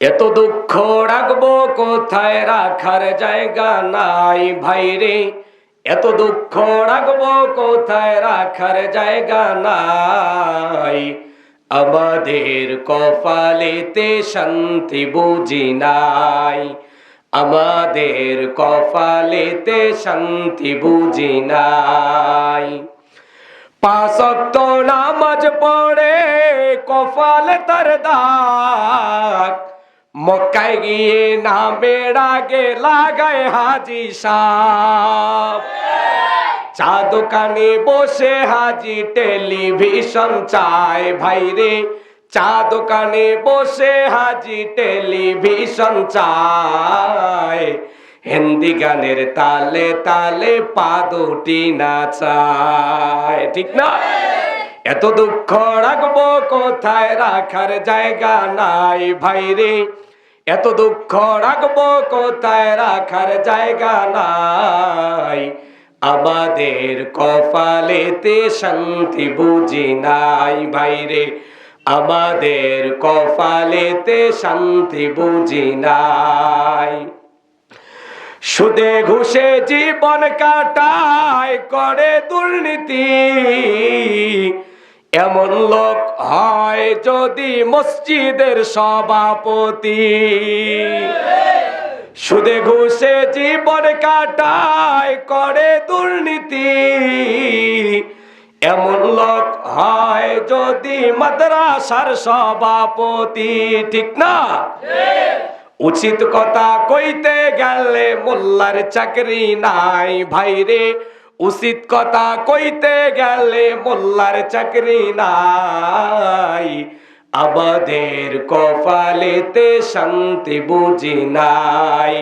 এত দুঃখ রাখব কোথায় রাখার জায়গা নাই ভাইরে এত দুঃখ রাখব কোথায় রাখার জায়গা নাই। আমাদের কপালেতে শান্তি বুঝি নাই। আমাদের কপালেতে শান্তি বুঝি নাই। পাঁচক্ত নামাজ পড়ে কপাল তার দাগ। মক্কায় গিয়ে নামের আগে লাগায় হাজি সাহ চা দোকানে বসে হাজি টেলিভিশন চায়। ভাইরে চা দোকানে বসে হাজি টেলিভিশন চায়। হিন্দি গানের তালে তালে পা দুটি নাচায়। ঠিক না? এত দুঃখ রাখব কোথায় রাখার জায়গা নাই ভাইরে এত দুঃখ রাখব কোথায় রাখার জায়গা নাই। আমাদের কপালেতে শান্তি বুঝি নাই ভাইরে আমাদের কপালেতে শান্তি বুঝি নাই। সুদে ঘুষে জীবন কাটায় করে দুর্নীতি। এমন লোক হয় যদি মসজিদের সভাপতি। সুদে ঘুষে জীবন কাটায় করে দুর্নীতি। এমন লোক হয় যদি মাদ্রাসার সভাপতি, ঠিক না? উচিত কথা কইতে গেলে মোল্লার চাকরি নাই ভাইরে। উচিত কথা কইতে গেলে মোল্লার চাকরি নাই। আমাদের কপালেতে শান্তি বুঝি নাই।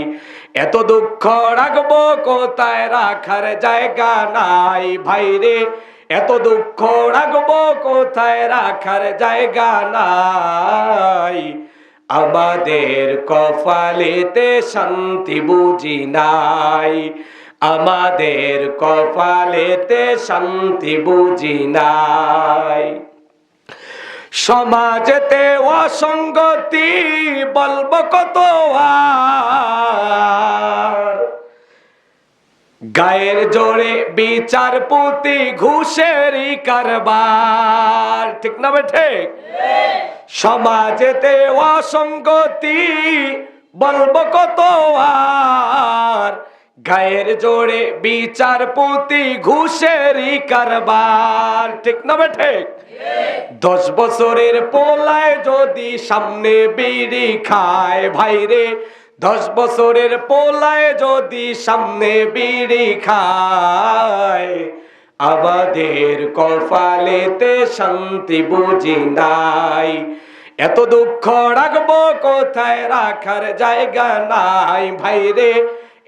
এত দুঃখ রাখব কোথায়? রাখার জায়গা নাই। ভাইরে, এত দুঃখ রাখব কোথায়? রাখার জায়গা নাই। আমাদের কপালেতে শান্তি বুঝি নাই। আমাদের কপালেতে শান্তি বুঝি নাই। সমাজেতে অসঙ্গতি বলব কত গায়ের জোরে বিচারপতি ঘুষেরই কারবার। ঠিক না বেঠে সমাজেতে অসঙ্গতি বলব কত আর? গায়ের জোরে বিচারপতি ঘুষেরই কারবার। ঠিক না বেঠে দশ বছরের পোলায় যদি সামনে বিড়ি খায় ভাইরে দশ বছরের পোলায় যদি সামনে বিড়ি খায়, আমাদের কপালেতে শান্তি বুঝি নাই। এত দুঃখ রাখব কোথায়? রাখার জায়গা নাই ভাইরে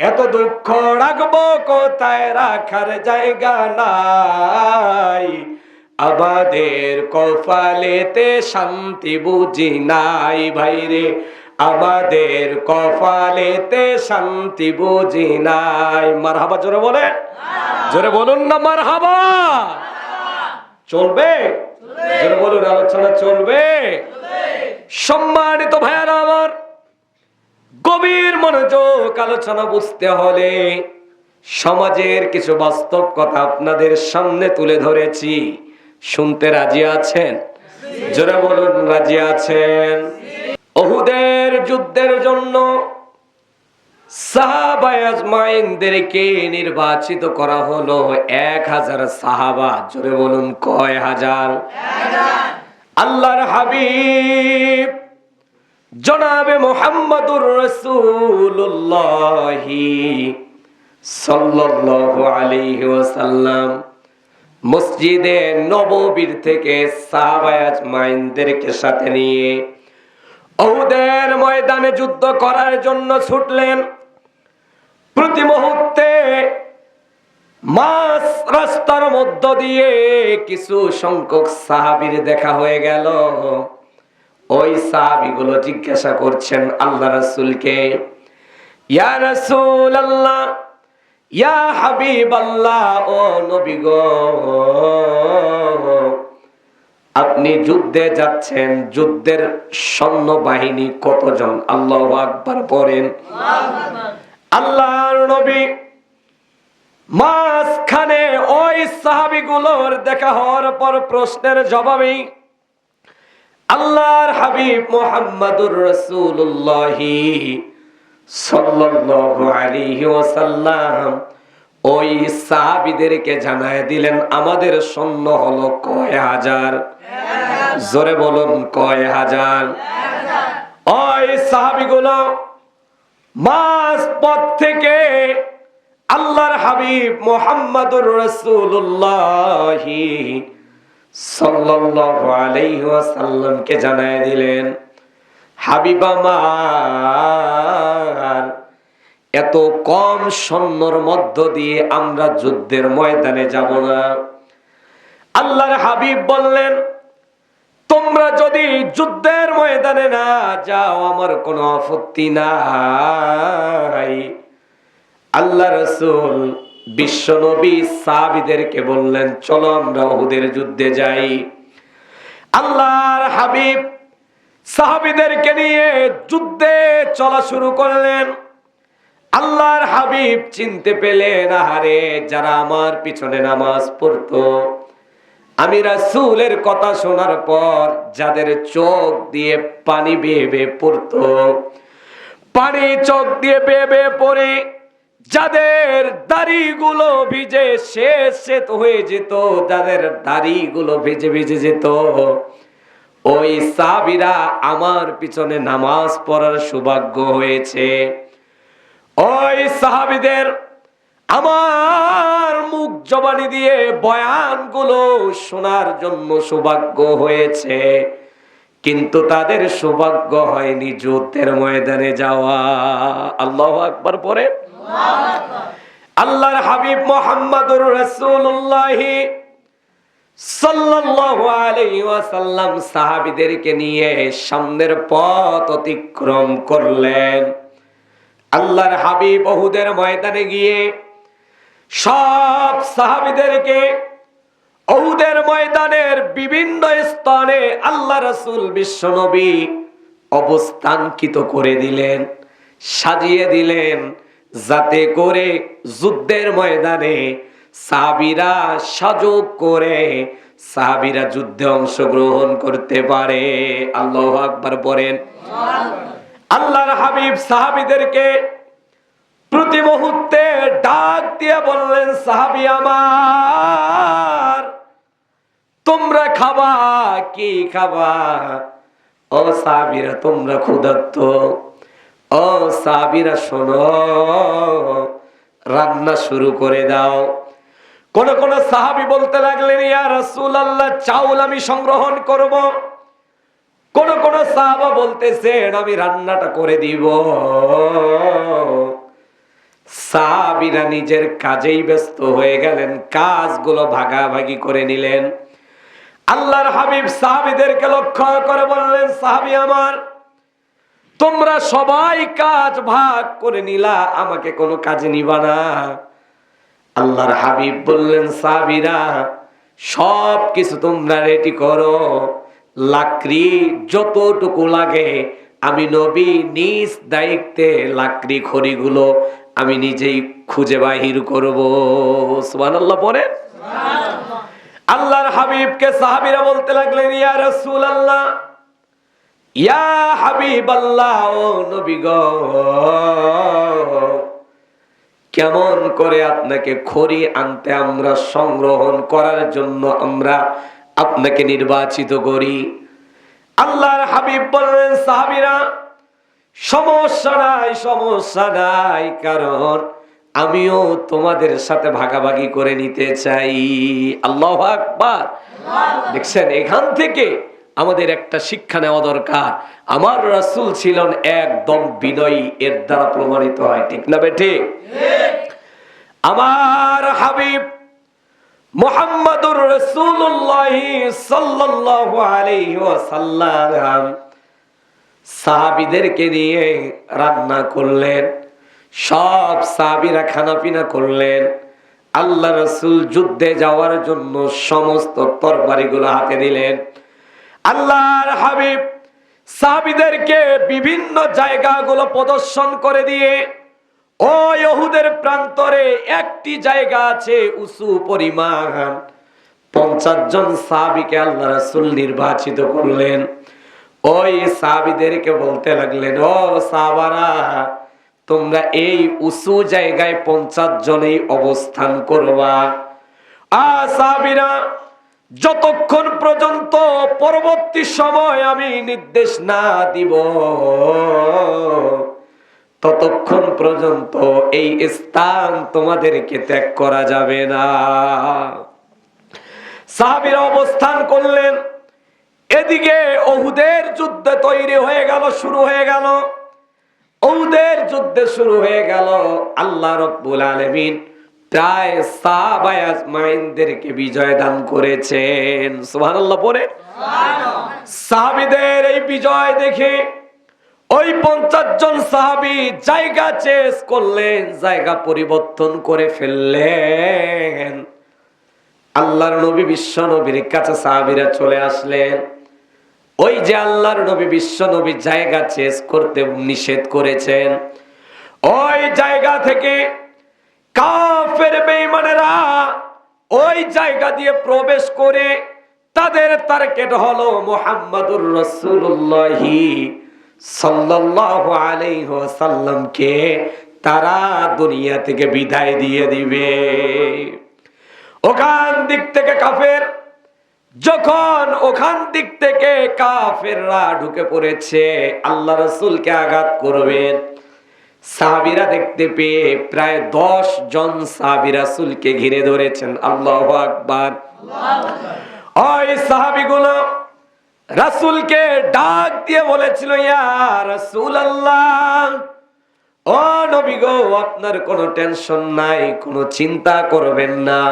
এত দুঃখ রাখব কোথায়? রাখার জায়গা নাই। আমাদের কপালেতে শান্তি বুঝি নাই ভাইরে। আমাদের কপালেতে শান্তি বুঝি নাই। মারহাবা জোরে বলে জোরে বলুন না মারহাবা। চলবে? জোরে বলুন আলোচনা চলবে। সম্মানিত ভাইয়ারা আমার মনোযোগ আলোচনা বুঝতে হলে সমাজের কিছু বাস্তব কথা আপনাদের সামনে তুলে ধরেছি। শুনতে রাজি আছেন? জোরে বলুন, রাজি আছেন? অহুদের যুদ্ধের জন্য নির্বাচিত করা হলো এক হাজার সাহাবা। জোরে বলুন, কয় হাজার। আল্লাহর হাবিব জনাবে মোহাম্মদুর রসুল্লাহি সাল্লাল্লাহু আলাইহি ওয়াসাল্লাম। মসজিদে নববীর থেকে সাহাবায়াজ মাইনদেরকে সাথে নিয়ে ওহুদের ময়দানে যুদ্ধ করার জন্য ছুটলেন। প্রতি মুহূর্তে মাস রাস্তার মধ্য দিয়ে কিছু সংখ্যক সাহাবীর দেখা হয়ে গেল। ওই সাহাবিগুলো জিজ্ঞাসা করছেন আল্লাহ রাসূলকে, ইয়া রাসূল আল্লাহ ইয়া হাবিব আল্লাহ ও নবী গো, আপনি যুদ্ধে যাচ্ছেন, যুদ্ধের সৈন্য বাহিনী কতজন? আল্লাহ আকবার পড়েন। আল্লাহর নবী মাঝখানে ওই সাহাবিগুলোর দেখা হওয়ার পর প্রশ্নের জবাবেই আল্লাহর হাবিব মোহাম্মদুর রসুল্লাহি সাল্লাল্লাহু আলাইহি ওই সাহাবীদেরকে জানায় দিলেন, আমাদের সৈন্য হলো কয় হাজার? জোরে বলুন, কয় হাজার? ওই সাহাবিগুলো মাস পথ থেকে আল্লাহর হাবিব মোহাম্মদুর রসুল্লাহি সাল্লাল্লাহু আলাইহি ওয়াসাল্লামকে জানায় দিলেন, হাবিব আমার এত কম সৈন্যর মধ্য দিয়ে আমরা যুদ্ধের ময়দানে যাব না। আল্লাহর হাবিব বললেন, তোমরা যদি যুদ্ধের ময়দানে না যাও, আমার কোনো আপত্তি নাই। আল্লাহ রসুল বিশ্বনবী সাহাবিদেরকে বললেন, চলো আমরা ওহুদের যুদ্ধে যাই। আল্লাহর হাবিব সাহাবিদেরকে নিয়ে যুদ্ধে চলা শুরু করলেন। আল্লাহর হাবিব চিনতে পেলেন, আহারে, যারা আমার পিছনে নামাজ পড়তো, আমি রাসূলের কথা শোনার পর যাদের চোখ দিয়ে পানি বেয়ে বেয়ে পড়তো, পানি চোখ দিয়ে বেয়ে বেয়ে পড়ে যাদের দাড়িগুলো ভিজে শেষ শেত হয়ে যেত, যাদের দাড়িগুলো ভিজে ভিজে যেত, ওই সাবিরা আমার পিছনে নামাজ পড়ার সৌভাগ্য হয়েছে। ওই সাহাবিদের আমার মুখ জবানি দিয়ে বয়ানগুলো শোনার জন্য সৌভাগ্য হয়েছে। কিন্তু তাদের সৌভাগ্য হয়নি যুদ্ধের ময়দানে যাওয়া। আল্লাহ আকবার পরে আল্লাহর হাবিব মোহাম্মদুর রাসূলুল্লাহি সাল্লাল্লাহু আলাইহি ওয়াসাল্লাম সাহাবীদেরকে নিয়ে সামনের পথ অতিক্রম করলেন। আল্লাহর হাবিব বহুদের ময়দানে গিয়ে সব সাহাবীদেরকে ঔদের ময়দানের বিভিন্ন স্থানে আল্লাহ রসুল বিশ্বনবী অবস্থানকিত করে দিলেন, সাজিয়ে দিলেন। যাতে করে যুদ্ধের ময়দানে সাবিরা সাজক করে, সাহাবিরা যুদ্ধে অংশগ্রহণ করতে পারে। আল্লাহ আকবার পড়েন আল্লাহর হাবিব সাহাবিদেরকে প্রতি মুহূর্তে ডাক দিয়ে বললেন, সাহাবি আমার, তোমরা খাবা, কি খাবা? ও সাহাবিরা, তোমরা ক্ষুধার্ত। ও সাহাবিরা, শোনো, রান্না শুরু করে দাও। কোন কোন সাহাবি বলতে লাগলেন, ইয়া রাসূল আল্লাহ চাউল আমি সংগ্রহণ করব। কোন কোন সাহাবা বলতেছেন, আমি রান্নাটা করে দিব। সাহাবিরা নিজের কাজেই ব্যস্ত হয়ে গেলেন, কাজগুলো ভাগাভাগি করে নিলেন। আল্লাহর হাবিব সাহাবিদেরকে লক্ষ্য করে বললেন, সাহাবি আমার তোমরা সবাই কাজ ভাগ করে নিলা আমাকে কোনো কাজে নিবা না। আল্লাহর হাবিব বললেন সাহাবিরা সব কিছু তোমরা রেডি করো। লাকড়ি যতটুকু লাগে আমি নবী নিজ দায়িত্বে লাকড়ি খড়িগুলো আমি নিজেই খুঁজে বাহির করব। সুবহানাল্লাহ পরে আল্লাহর হাবিবকে সাহাবীরা বলতে লাগলেন ইয়া রাসূলুল্লাহ ইয়া হাবিবাল্লাহ ও নবী গো। কেমন করে আপনাকে খড়ি আনতে আমরা সংগ্রহণ করার জন্য আমরা আপনাকে নির্বাচিত করি। আল্লাহর হাবিব বললেন সাহাবীরা সমস্যা নাই সমস্যা নাই কারণ আমিও তোমাদের সাথে ভাগাভাগি করে নিতে চাই। আল্লাহ আকবার। দেখছেন এখান থেকে আমাদের একটা শিক্ষা নেওয়া দরকার। আমার রাসূল ছিলেন একদম বিনয়ী এর দ্বারা প্রমাণিত হয়। ঠিক না বেঠে? আমার হাবিব মোহাম্মদুর রসুল্লাহ সাল্লাল্লাহু আলাইহি ওয়াসাল্লাম সাহাবিদেরকে নিয়ে রান্না করলেন সব সাহাবিরা খানা পিনা করলেন। আল্লাহ রসুল যুদ্ধে যাওয়ার জন্য সমস্ত তরবারিগুলো হাতে দিলেন আল্লাহর হাবিব সাহাবিদেরকে বিভিন্ন জায়গাগুলো প্রদর্শন করে দিয়ে, ও ইহুদের প্রান্তরে একটি জায়গা আছে উঁচু পরিমাণ। পঞ্চাশ জন সাহাবিকে আল্লাহ রাসূল নির্বাচিত করলেন। ওই সাহাবিদেরকে বলতে লাগলেন, ও সাহাবারা, তোমরা এই উঁচু জায়গায় পঞ্চাশ জনেই অবস্থান করবা। আ সাহাবিরা যতক্ষণ পর্যন্ত পরবর্তী সময় আমি নির্দেশ না দিব, ততক্ষণ পর্যন্ত এই স্থান তোমাদেরকে ত্যাগ করা যাবে না। সাহাবিরা অবস্থান করলেন। এদিকে ওহুদের যুদ্ধ তৈরি হয়ে গেল, শুরু হয়ে গেল। ওহুদের যুদ্ধ শুরু হয়ে গেল। আল্লাহ রব্বুল আলমিন প্রায় সাহাবায় আজমাইনদেরকে বিজয় দান করেছেন। সুবহানাল্লাহ পরে সাহাবিদের এই বিজয় দেখে ওই পঞ্চাশ জন সাহাবি জায়গা চেঞ্জ করলেন, জায়গা পরিবর্তন করে ফেললেন। আল্লাহর নবী বিশ্ব নবীর কাছে সাহাবিরা চলে আসলেন। ওই যে আল্লাহর নবী বিশ্ব নবী জায়গা চেঞ্জ করতে নিষেধ করেছেন, ওই জায়গা থেকে কাফের বেঈমানেরা ওই জায়গা দিয়ে প্রবেশ করে তাদের টার্গেট হলো মুহাম্মাদুর রাসূলুল্লাহি সাল্লাল্লাহু আলাইহি ওয়াসাল্লামকে তারা দুনিয়া থেকে বিদায় দিয়ে দিবে। ওখান দিক থেকে কাফের, যখন ওখান দিক থেকে কাফেররা ঢুকে পড়েছে, আল্লাহ রসুলকে আঘাত করবেন। সাহাবিরা দেখতে পেয়ে প্রায় দশ জন সাহাবি রাসুলকে ঘিরে ধরেছেন। আল্লাহ আকবার। ওই সাহাবিগুলো রাসুলকে ডাক দিয়ে বলেছিল ইয়া রাসূল আল্লাহ ও নবী গো আপনার কোনো টেনশন নাই কোনো চিন্তা করবেন না।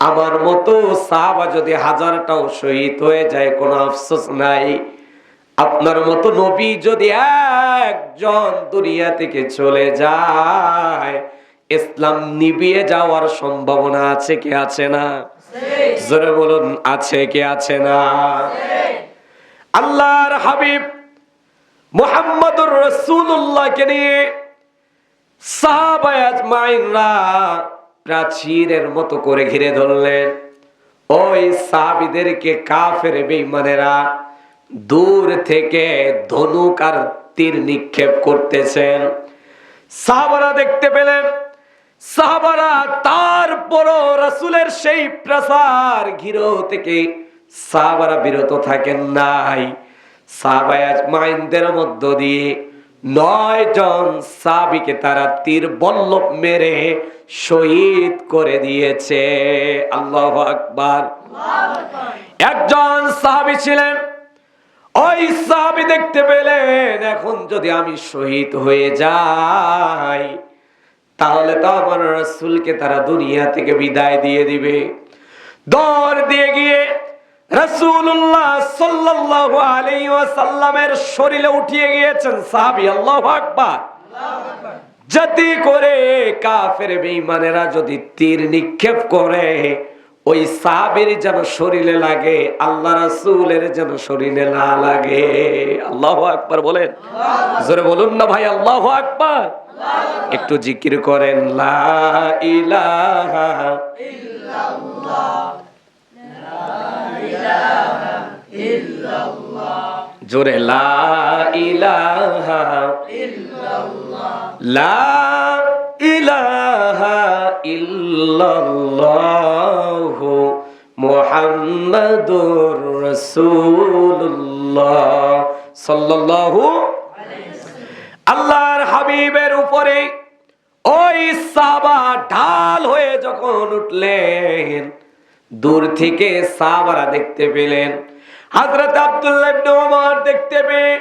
আমার মতো সাহাবা যদি হাজারটাও শহীদ হয়ে যায় কোনো আফসোস নাই। আপনার মতো নবী যদি একজন দুনিয়া থেকে চলে যায়, ইসলাম নিবিয়ে যাওয়ার সম্ভাবনা আছে কি আছে না? জোরে বলুন, আছে কি আছে না? আল্লাহর হাবিব মুহাম্মদুর রাসূলুল্লাহকে নিয়ে সাহাবায়ে আজমাইনরা প্রাচীরের মতো করে ঘিরে ধরলেন। ওই সাহাবিদেরকে কাফের বেঈমানেরা দূর থেকে ধনুক আর তীর নিক্ষেপ করতেছেন। সাহাবারা দেখতে পেলেন সাহাবারা তারপরও রাসূলের সেই প্রসার ঘিরো থেকে সাহাবারা বিরত থাকেন নাই। সাহাবায় আজমাইনদের মধ্য দিয়ে নয় জন সাবিকে তারা তীর বল্লভ মেরে শহীদ করে দিয়েছে। আল্লাহ আকবার। একজন সাহাবি ছিলেন ওই সাহাবি দেখতে পেলেন, এখন যদি আমি শহীদ হয়ে যাই, তাহলে তো আমার রসুলকে তারা দুনিয়া থেকে বিদায় দিয়ে দিবে। দৌড় দিয়ে গিয়ে রাসূলুল্লাহ সাল্লাল্লাহু আলাইহি ওয়াসাল্লামের শরীরে উঠিয়ে গিয়েছেন, সাহাবী, আল্লাহু আকবার। যাতে করে কাফের বেঈমানেরা যদি তীর নিক্ষেপ করে ওই সাহাবীর যেন শরীরে লাগে আল্লাহ রাসুলের যেন শরীরে না লাগে। আল্লাহ আকবার বলেন। জোরে বলুন না ভাই আল্লাহ আকবার। একটু জিকির করেন লা ইলাহা জোরে লা ইলাহা লা ইলাহা ইল্লাল্লাহ। মুহাম্মাদুর রাসূলুল্লাহ সাল্লাল্লাহু আল্লাহর হাবিবের উপরে ওই সাবা ঢাল হয়ে যখন উঠলেন, দূর থেকে সাহাবারা দেখতে পেলেন। হযরত আব্দুল্লাহ ইবনে ওমর দেখতে পেয়ে,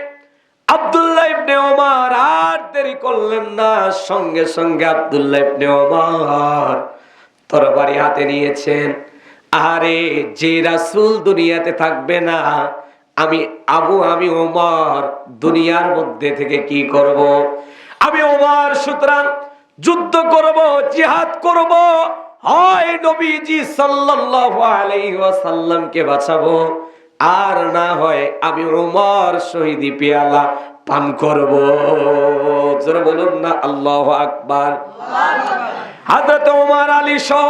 আব্দুল্লাহ ইবনে ওমর আর দেরি করলেন না, সঙ্গে সঙ্গে আব্দুল্লাহ ইবনে ওমর তরবারি হাতে নিয়েছেন। আরে যে রাসূল দুনিয়াতে থাকবে না আমি আবু আমি ওমর দুনিয়ার মধ্যে থেকে কি করব? আমি ওমর সুতরাং যুদ্ধ করব জিহাদ করব হয় নবীজি সাল্লাল্লাহু আলাইহি ওয়াসাল্লামকে বাঁচাবো আর না হয় আমি উমর শহীদি পেয়ালা পান করব। জোরে বলুন না আল্লাহ আকবার। হাজরত উমর আলী সহ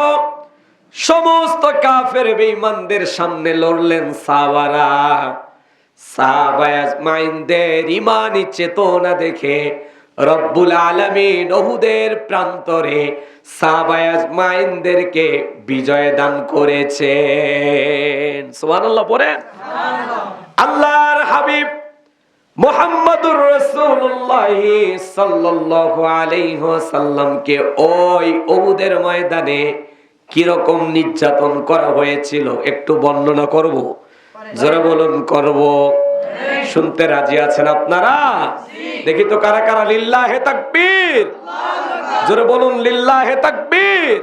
সমস্ত কাফের বেঈমানদের সামনে লড়লেন সাহাবারা। সাহাবায়াজ মাইনদের ইমানি চেতনা দেখে রব্বুল আলামিন ওহুদের প্রান্তরে সাহাবায়াজ মাইনদেরকে বিজয় দান করেছেন। সুবহানাল্লাহ পড়েন? আল্লাহর হাবিব মোহাম্মদুর রসুল্লাহ সাল্লাল্লাহু আলাইহি ওয়াসাল্লামকে ওই ওহুদের ময়দানে কীরকম নির্যাতন করা হয়েছিল একটু বর্ণনা করব? যারা বলুন, করব। শুনতে রাজি আছেন আপনারা? দেখি তো কারা কারা লিল্লাহে তাকবীর। জোরে বলুন, লিল্লাহে তাকবীর।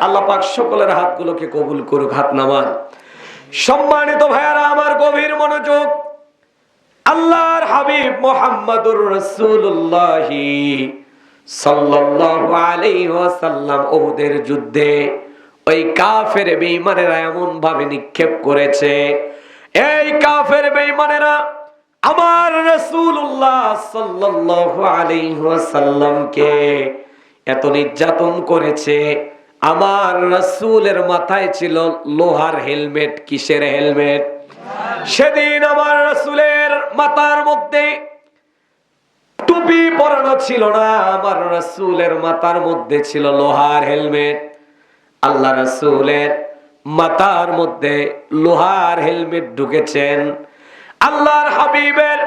আল্লাহ পাক সকলের হাতগুলোকে কবুল করুক, হাত নামান। সম্মানিত ভাইয়ারা, আমার গভীর মনোযোগ। আল্লাহর হাবিব মোহাম্মদুর রসুল্লাহ সাল্লাল্লাহু আলাইহি ওয়াসাল্লাম ওহুদের যুদ্ধে ওই কাফের বেঈমানেরা এমন ভাবে নিক্ষেপ করেছে, এই কাফের বেঈমানেরা, আমার রাসূলুল্লাহ সাল্লাল্লাহু আলাইহি ওয়াসাল্লামকে এত নির্যাতন করেছে, আমার রাসূলের মাথায় ছিল লোহার হেলমেট। কিসের হেলমেট? সেদিন আমার রাসূলের মাথার মধ্যে টুপি পরানো ছিল না, আমার রাসূলের মাথার মধ্যে ছিল লোহার হেলমেট। আল্লাহ রাসূলের মাথার মধ্যে লোহার হেলমেট ঢুকেছেন। আল্লাহর হাবিবের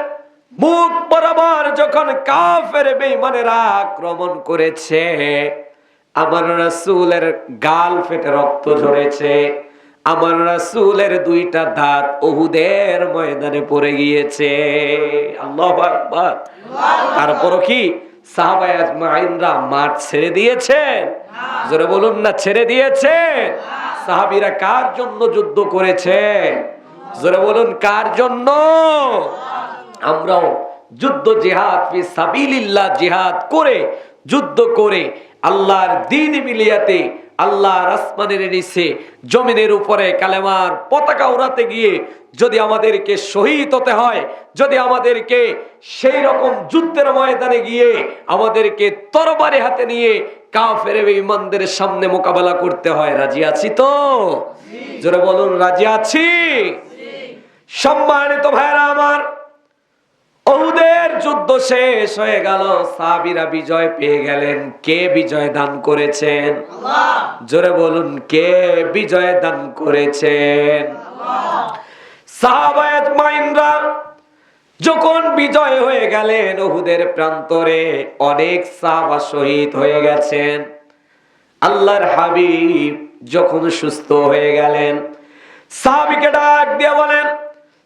মুখ বরাবর যখন কাফের বেঈমানেরা আক্রমণ করেছে, আমার রাসূলের গাল ফেটে রক্ত ঝরেছে। আমার রাসূলের দুইটা দাঁত ওহুদের ময়দানে পড়ে গিয়েছে। আল্লাহু আকবার। তারপরও কি সাহাবায়ে আজমাইনরা মাঠ ছেড়ে দিয়েছেন? জোরে বলুন না, ছেড়ে দিয়েছেন? সাহাবীরা কার জন্য যুদ্ধ করেছেন? জোরে বলুন, কার জন্য? আমরাও যুদ্ধ জিহাদ ফি সাবিলিল্লাহ জিহাদ করে, যুদ্ধ করে আল্লাহর দিন মিলিয়াতে আল্লাহর আসমানের নিচে জমিনের উপরে কালেমার পতাকা উড়াতে গিয়ে যদি আমাদেরকে শহীদ হতে হয় যদি আমাদেরকে সেই রকম যুদ্ধের ময়দানে গিয়ে আমাদেরকে তরবারি হাতে নিয়ে কাফের ইমানদের সামনে মোকাবেলা করতে হয় রাজি আছি তো? জোরে বলুন রাজি আছি? সম্মানিত ভাইরা আমার ওহুদের যুদ্ধ শেষ হয়ে গেল। সাবিরা বিজয় পেয়ে গেলেন। কে বিজয় দান করেছেন? জোরে বলুন কে বিজয় দান করেছেন? সাহাবায়াত মাইনরা যখন বিজয় হয়ে গেলেন ওহুদের প্রান্তরে অনেক সাহাবা শহীদ হয়ে গেছেন। আল্লাহর হাবিব যখন সুস্থ হয়ে গেলেন সাহাবিকে ডাক দিয়ে বলেন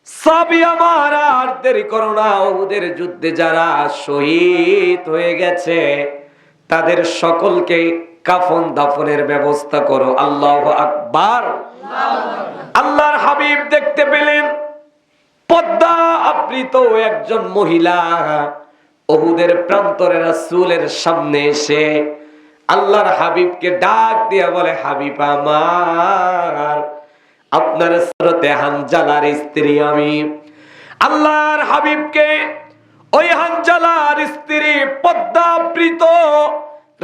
সাবি আমার, আর দেরি করো না। ওদের যুদ্ধে যারা শহীদ হয়ে গেছে, তাদের সকলকে কাফন দাফনের ব্যবস্থা করো। আল্লাহ আকবার। আল্লাহর হাবিব দেখতে পেলেন, পদ্মা আবৃত একজন মহিলা ওহুদের প্রান্তরে রাসূলের সামনে এসে আল্লাহর হাবিবকে ডাক দিয়ে বলে, হাবিব আমার আপনার স্রোতে হানজালার স্ত্রী আমি। আল্লাহর হাবিবকে ওই হানজালার স্ত্রী পদ্মাবৃত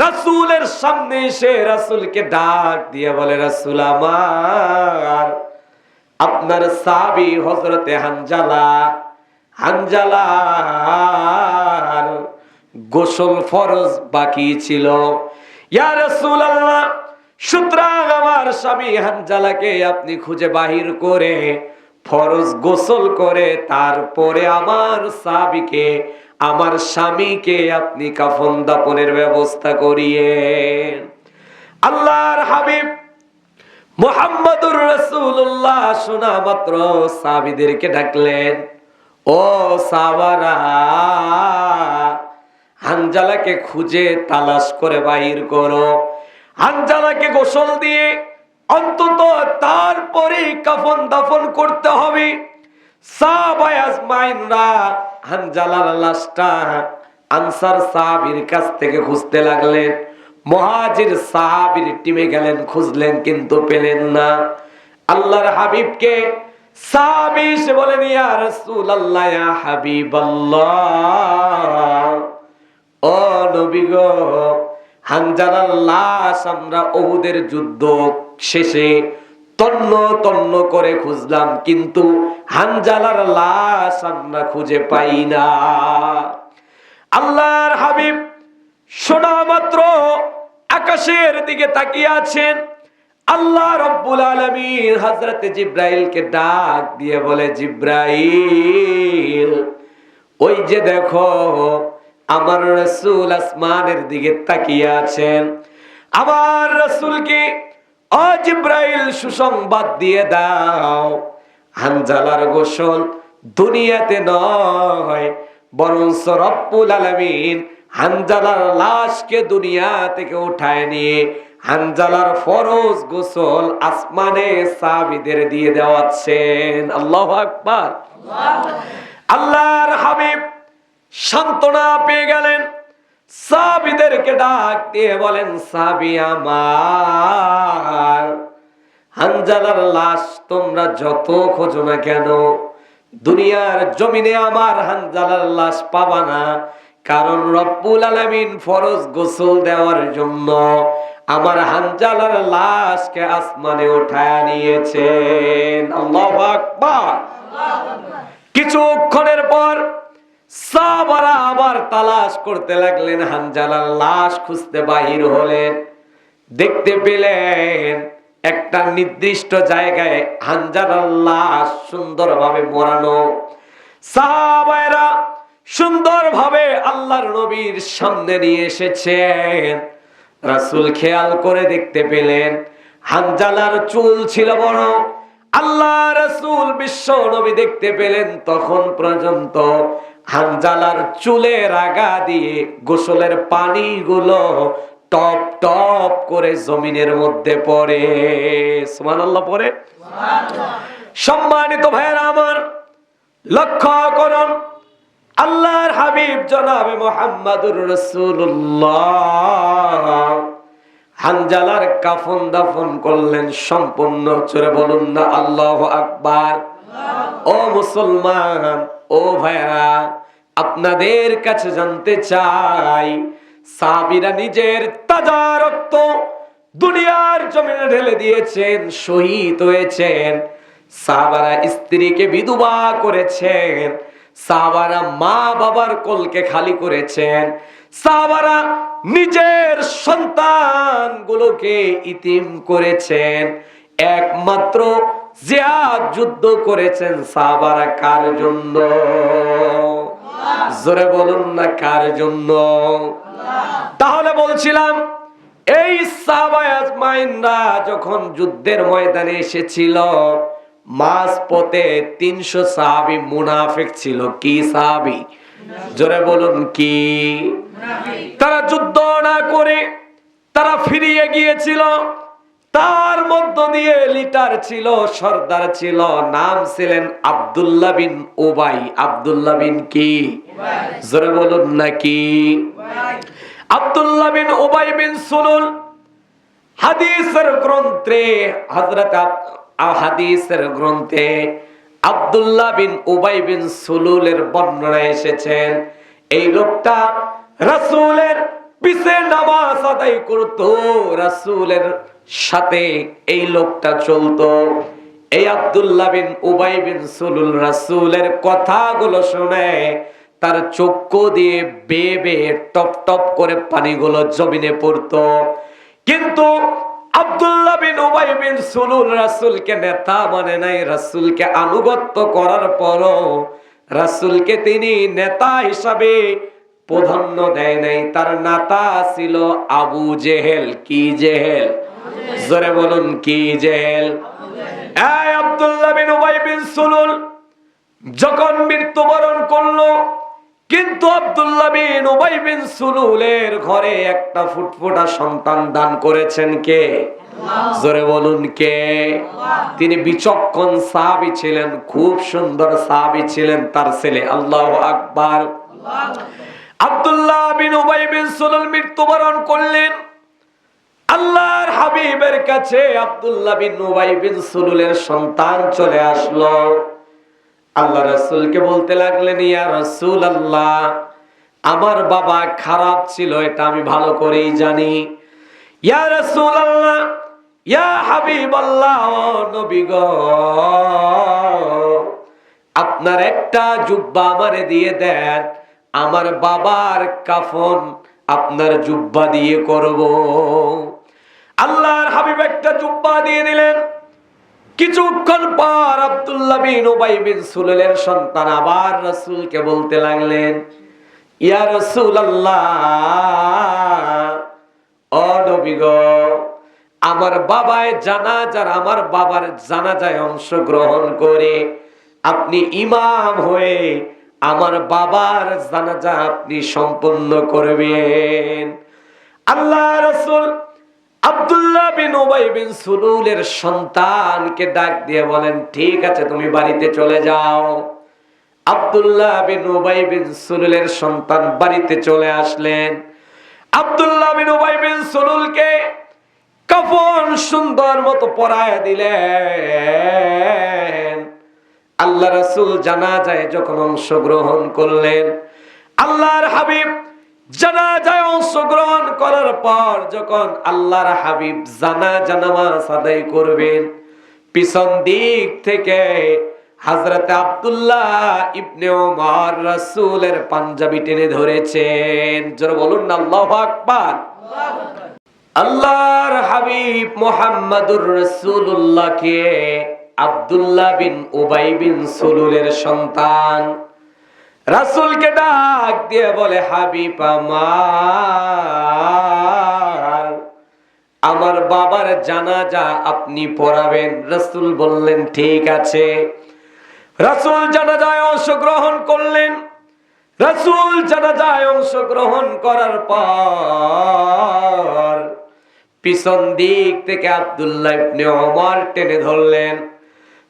রাসূলের সামনে এসে রাসূলকে ডাক দিয়ে বলে, রাসূল আমার, আপনার সাবি হজরতে হানজালা, হানজালার গোসল ফরজ বাকি ছিল। ইয়া রাসূলুল্লাহ সুতরাং আমার স্বামী হানজালাকে আপনি খুঁজে বাহির করে ফরজ গোসল করে তারপরে আমার সাবিকে আমার স্বামীকে আপনি কাফন দাপনের ব্যবস্থা করিয়ে আল্লাহর হাবিব মোহাম্মদুর রসুল্লাহ শোনা মাত্র সাবিদেরকে ডাকলেন, ও সাবারা হানজালাকে খুঁজে তালাশ করে বাহির করো। হানজালাকে গোসল দিয়ে অন্তত তারপরে কাফন দাফন করতে হবে। হানজালার আনসার কাছ থেকে খুঁজতে লাগলেন। টিমে গেলেন, খুঁজলেন, কিন্তু পেলেন না। আল্লাহর হাবিবকে বলেন, ইয়া গো হানজালার লাশ আমরা ওহুদের যুদ্ধ শেষে তন্ন তন্ন করে খুঁজলাম, কিন্তু হানজালার লাশ আমরা খুঁজে পাই না। আল্লাহর হাবিব শোনা মাত্র আকাশের দিকে তাকিয়ে আছেন। আল্লাহ রব্বুল আলমীর হজরত জিব্রাইলকে ডাক দিয়ে বলে, জিব্রাইল, ওই যে দেখো আমার রসুল আসমানের দিকে তাকিয়ে আছেন। আমার রসুলকে ও জিব্রাইল সুসংবাদ দিয়ে দাও। হানজালার গোসল দুনিয়াতে নয় বরং রব্বুল আলমিন হানজালার লাশকে দুনিয়া থেকে উঠায় নিয়ে হানজালার ফরজ গোসল আসমানে সাবিদের দিয়ে দেওয়াচ্ছেন। আল্লাহ আকবার। আল্লাহর হাবিব সান্ত্বনা পেয়ে গেলেন। সাবিদেরকে ডাক দিয়ে বলেন, সাবি আমার, হানজালার লাশ তোমরা যত খোঁজো না কেন, দুনিয়ার জমিনে আমার হানজালার লাশ পাবা না। কারণ রব্বুল আলামিন ফরজ গোসল দেওয়ার জন্য আমার হানজালার লাশকে আসমানে উঠায় নিয়েছেন। কিছুক্ষণের পর সাহাবারা আবার তালাশ করতে লাগলেন হানজালার লাশ খুঁজতে বাহির হলেন। দেখতে পেলেন একটা নির্দিষ্ট জায়গায় হানজালার লাশ সুন্দরভাবে মোড়ানো। সাহাবায়রা সুন্দরভাবে আল্লাহর নবীর সামনে নিয়ে এসেছেন। রাসূল খেয়াল করে দেখতে পেলেন হানজালার চুল ছিল বড়। আল্লাহ রাসূল বিশ্ব নবী দেখতে পেলেন তখন পর্যন্ত হানজালার চুলের আগা দিয়ে গোসলের পানিগুলো টপ টপ করে জমিনের মধ্যে পড়ে। সুবহানাল্লাহ, পড়ে? সম্মানিত ভাইয়েরা আমার, লক্ষ্য করুন, আল্লাহর হাবিব জনাবে মোহাম্মদুর রসুল্লাহ হানজালার কাফন দাফন করলেন, সম্পূর্ণ চরে বলুন না, আল্লাহ আকবার। ও মুসলমান, ও ভাইরা আপনাদের কাছে জানতে চাই, সাবিরা নিজের তাজা রক্ত দুনিয়ার জমিনে ঢেলে দিয়েছেন, শহীদ হয়েছেন, সাবারা স্ত্রীকে বিধবা করেছেন, সাবারা মা বাবার কোলকে খালি করেছেন, সাবারা নিজের সন্তানগুলোকে ইতিম করেছেন, একমাত্র জিয়াদ যুদ্ধ করেছেন সাহাবারা কার জন্য? জোরে বলুন না কার জন্য? তাহলে বলছিলাম, এই সাহাবায়াজমাইনরা যখন যুদ্ধের ময়দানে এসেছিল মাস পথে তিনশো সাহাবি মুনাফিক ছিল। কি সাহাবি? জোরে বলুন কি? তারা যুদ্ধ না করে তারা ফিরিয়ে গিয়েছিল। তার মধ্য দিয়ে লিটার ছিল সর্দার ছিল নাম ছিলেন আব্দুল্লাহ বিন ওবাই আব্দুল্লাহ বিন কি? জোরে বলুন নাকি? আব্দুল্লাহ বিন ওবাই বিন সুলুল। হাদিসের গ্রন্থে হযরত হাদিসের গ্রন্থে আব্দুল্লাহ বিন উবাই বিন সুলুলের বর্ণনা এসেছেন এই লোকটা রাসূলের পিছে নামাজ আদায় করত রাসূলের সাথে এই লোকটা চলতো। এই আব্দুল্লাহ বিন উবাই বিন সুলুল রাসূলের কথাগুলো শুনে তার চক্ষু দিয়ে বেয়ে বেয়ে টপ টপ করে পানিগুলো জমিনে পড়তো। কিন্তু আব্দুল্লাহ বিন উবাই বিন সুলুল রাসূলকে নেতা মানে নাই, রাসূলকে আনুগত্য করার পরও রাসূলকে তিনি নেতা হিসাবে প্রাধান্য দেয় নাই। তার নেতা ছিল আবু জেহেল। কি জেহেল? জোরে বলুন, কি এই আব্দুল্লাহ বিন উবাই বিন সুলুল যখন মৃত্যুবরণ করল, কিন্তু আব্দুল্লাহ বিন উবাই বিন সুলুলের ঘরে একটা ফুটফুটা সন্তান দান করেছেন কে? জোরে বলুন, কে? তিনি বিচক্ষণ সাহাবী ছিলেন, খুব সুন্দর সাহাবী ছিলেন তার ছেলে, আল্লাহ আকবার। আব্দুল্লাহ বিন উবাই বিন সুলুল মৃত্যুবরণ করলেন। আল্লাহর হাবিবের কাছে আব্দুল্লাহ বিন উবাই বিন সুলুলের সন্তান চলে আসলো। আল্লাহ রসুলকে বলতে লাগলেন, ইয়া রসুল আল্লাহ আমার বাবা খারাপ ছিল, এটা আমি ভালো করেই জানি। ইয়া রসুল আল্লাহ ইয়া হাবিব আল্লাহ নবী গো, আপনার একটা জুব্বা আমারে দিয়ে দেন, আমার বাবার কাফন আপনার জুব্বা দিয়ে করব। আল্লাহর হাবিব একটা জুব্বা দিয়ে দিলেন। কিছুক্ষণ পর আব্দুল্লাহ বিন উবাই বিন সুলেলের সন্তান আবার রাসূলকে বলতে লাগলেন, ইয়া রাসূল আল্লাহ ও নবী গো, আমার বাবায় জানাজার, আমার বাবার জানাজায় অংশগ্রহণ করে আপনি ইমাম হয়ে আমার বাবার জানাজা আপনি সম্পন্ন করবেন। আল্লাহ রসুল আব্দুল্লাহ বিন উবাই বিন সুলুলের সন্তানকে ডাক দিয়ে বলেন, ঠিক আছে, তুমি বাড়িতে চলে যাও। আব্দুল্লাহ বিন উবাই বিন সুলুলের সন্তান বাড়িতে চলে আসলেন। আব্দুল্লাহ বিন উবাই বিন সুলুলকে কাফন সুন্দর মতো পরায় দিলেন। আল্লাহ রসুল জানা যায় যখন অংশগ্রহণ করলেন, আল্লাহর হাবিব জানা যায় অংশগ্রহণ করার পর যখন আল্লাহর হাবিব আদায় করবেন, পিছন দিক থেকে আব্দুল্লাহ ইবনে ওমর রাসূলের পাঞ্জাবি টেনে ধরেছেন। জোরে বলুন না, আল্লাহু আকবার। আল্লাহর হাবিব মোহাম্মদুর রসুল্লাহকে আব্দুল্লাহ বিন উবাই বিন সুলুলের সন্তান রাসূলকে ডাক দিয়ে বলে, হাবিব আমার আমার বাবার জানাজা আপনি পড়াবেন। রাসূল বললেন, ঠিক আছে। রাসূল জানাজায় অংশগ্রহণ করলেন। রাসূল জানাজায় অংশগ্রহণ করার পর পিছন দিক থেকে আব্দুল্লাহ ইবনে ওমর টেনে ধরলেন।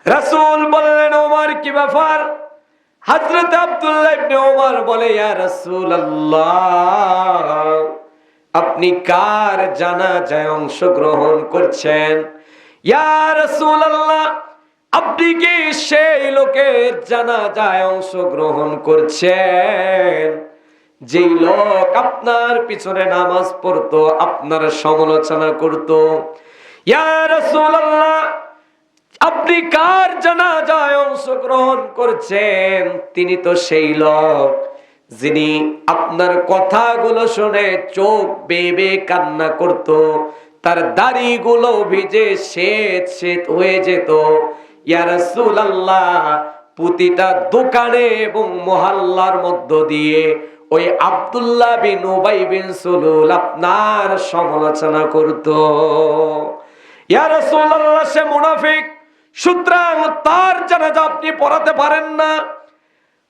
রাসূল বললেন, ওমর, কি ব্যাপার? হযরত আব্দুল্লাহ ইবনে বলে, ইয়া রাসূলুল্লাহ, আপনি কার জানাজায় অংশগ্রহণ করছেন? ইয়া রাসূলুল্লাহ, আপনি কি সেই লোকের জানাজায় অংশগ্রহণ করছেন? যেই লোক আপনার পিছনে নামাজ পড়তো, আপনার সমালোচনা করতো। ইয়া রাসূলুল্লাহ আপনি কার জানাজায় অংশগ্রহণ করছেন? তিনি তো সেই লোক যিনি আপনার কথাগুলো শুনে চোখ বেবে কান্না করত। তার দাড়িগুলো ভিজে শ্বেত শ্বেত হয়ে যেত। ইয়া আল্লাহ প্রতিটা দোকানে এবং মহল্লার মধ্য দিয়ে ওই আব্দুল্লাহ বিন উবাই বিন সুলুল আপনার সমালোচনা করত। ইয়া রাসূলুল্লাহ, সে মুনাফিক। সুতরাং তার জানাজা আপনি পড়াতে পারেন না।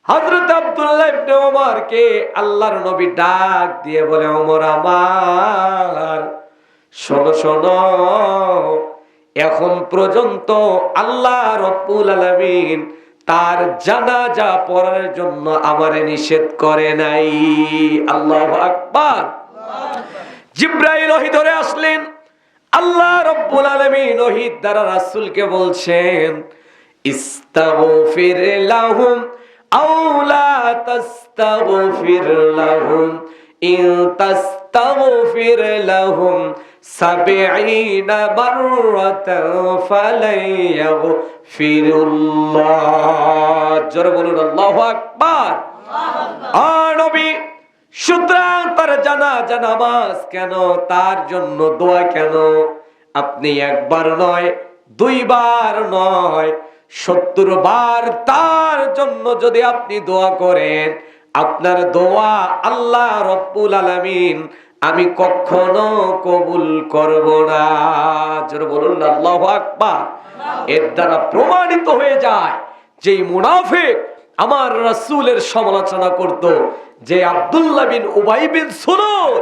হযরত আব্দুল্লাহ ইবনে ওমরকে আল্লাহর নবী ডাক দিয়ে বলে ওমর আমার শোনো শোনো এখন পর্যন্ত আল্লাহ রব্বুল আলামিন তার জানাজা পড়ার জন্য আমারে নিষেধ করে নাই। আল্লাহু আকবার। জিব্রাইল ওহী ধরে আসলেন। আল্লাহ রব্বুল আলামিন ওহীর দ্বারা রাসূলকে বলছেন ইস্তাগফির লাহুম আও লা তাস্তাগফির লাহুম। ইন তাস্তাগফির লাহুম সাবঈনা মাররাতান ফালাই ইয়াগফিরুল্লাহ। জোরে বলুন আল্লাহু আকবার। আ নবী সুতরাং তার জানা জানামাজ কেন? তার জন্য দোয়া কেন? আপনি একবার নয়, দুইবার নয় সত্তর বার তার জন্য যদি আপনি দোয়া করেন, আপনার দোয়া আল্লাহ রব্বুল আলামিন আমি কখনো কবুল করব না। বলুন আল্লাহু আকবার। এর দ্বারা প্রমাণিত হয়ে যায় যে মুনাফিক আমার রাসূলের সমালোচনা করত যে আব্দুল্লাহ বিন উবাই বিন সুলুল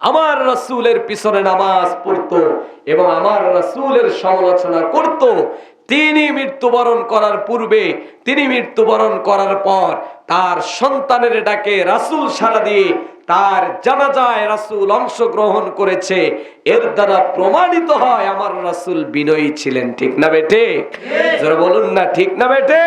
আমার রাসূলের পিছনে নামাজ পড়তো এবং আমার রাসূলের সমালোচনা করত। তিনি মৃত্যুবরণ করার পূর্বে তিনি মৃত্যুবরণ করার পর তার সন্তানের ডাকে রাসূল সারা দিয়ে তার জানাজায় রাসূল অংশগ্রহণ করেছে। এর দ্বারা প্রমাণিত হয় আমার রাসূল বিনয়ী ছিলেন ঠিক না বেটে বলুন না ঠিক না বেটে